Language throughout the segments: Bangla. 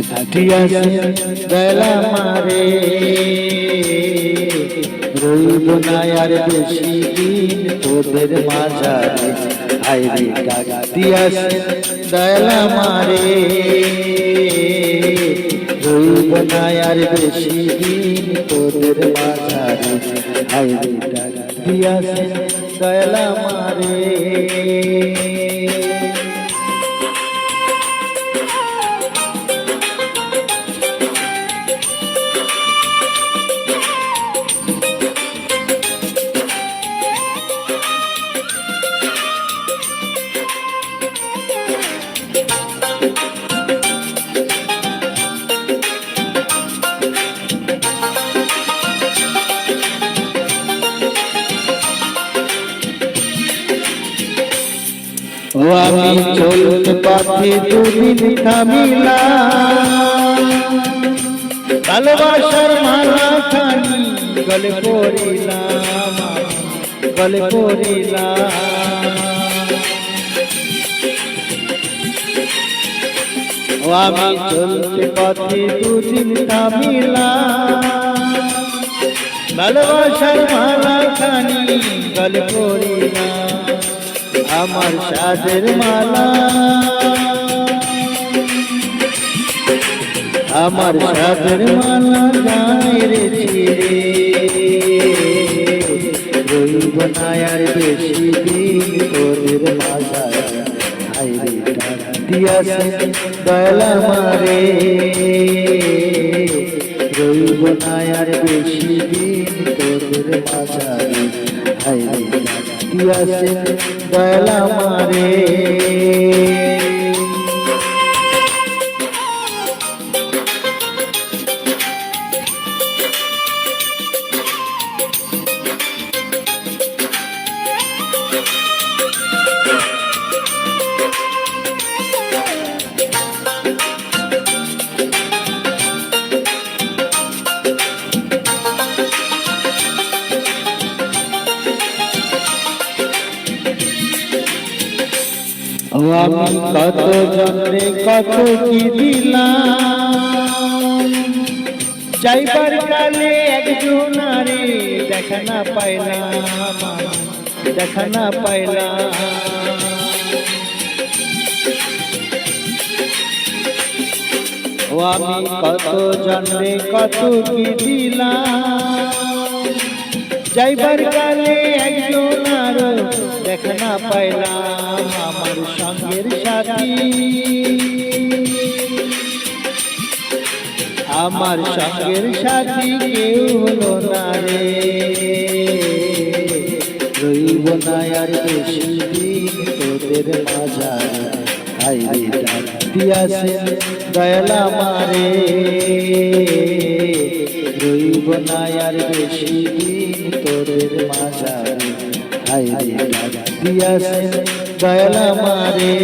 ডাকিয়াছে বেলা মারে। রইব না আর বেশি দিন তোদের মাঝারে। আইরে ডাকিয়াছে বেলা মারে। রইব না আর বেশি দিন তোদের মাঝারে। আইরে ডাকিয়াছে বেলা মারে। ও আমি চলতে পথে দুদিন থামিলাম ভালোবাসার মালা খানি গলে পড়িলাম গলে পড়িলাম আমি চলতে পথে দুদিন থামিলাম ভালোবাসার মালা খানি গলে পড়িলাম আমার সাদের মালা। আমার সাদের মালা রইব না আর বেশি দিন তোদের মাঝায় দিয়াছে দয়ালা মারে। রইব না আর বেশি দিন মাঝায় হাইরে পিয়াসে দয়ালা মারে আমি কত জনে কত কি দিলাম? যাইবার কালে একজন আরে দেখা না পাইলাম, দেখা না পাইলাম। আমি কত জনে কত কি দিলাম? যাইবার কালে একজন দেখা না পাইলাম আমার সঙ্গের সাথী। আমার সঙ্গের সাথী কেউ হলো না রে। রইব না আর বেশি তোদের মাঝারে। দয়ালা মারে রইব না আর বেশি তোদের মাঝারে। আইরে দিয়াছে দয়ালা মারে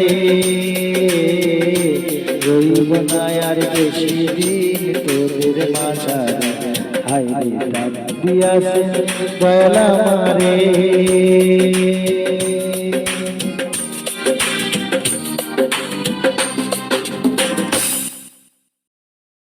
রইব না আর বেশি দিন তোদের মাঝারে। আইরে দিয়াছে দয়ালা মারে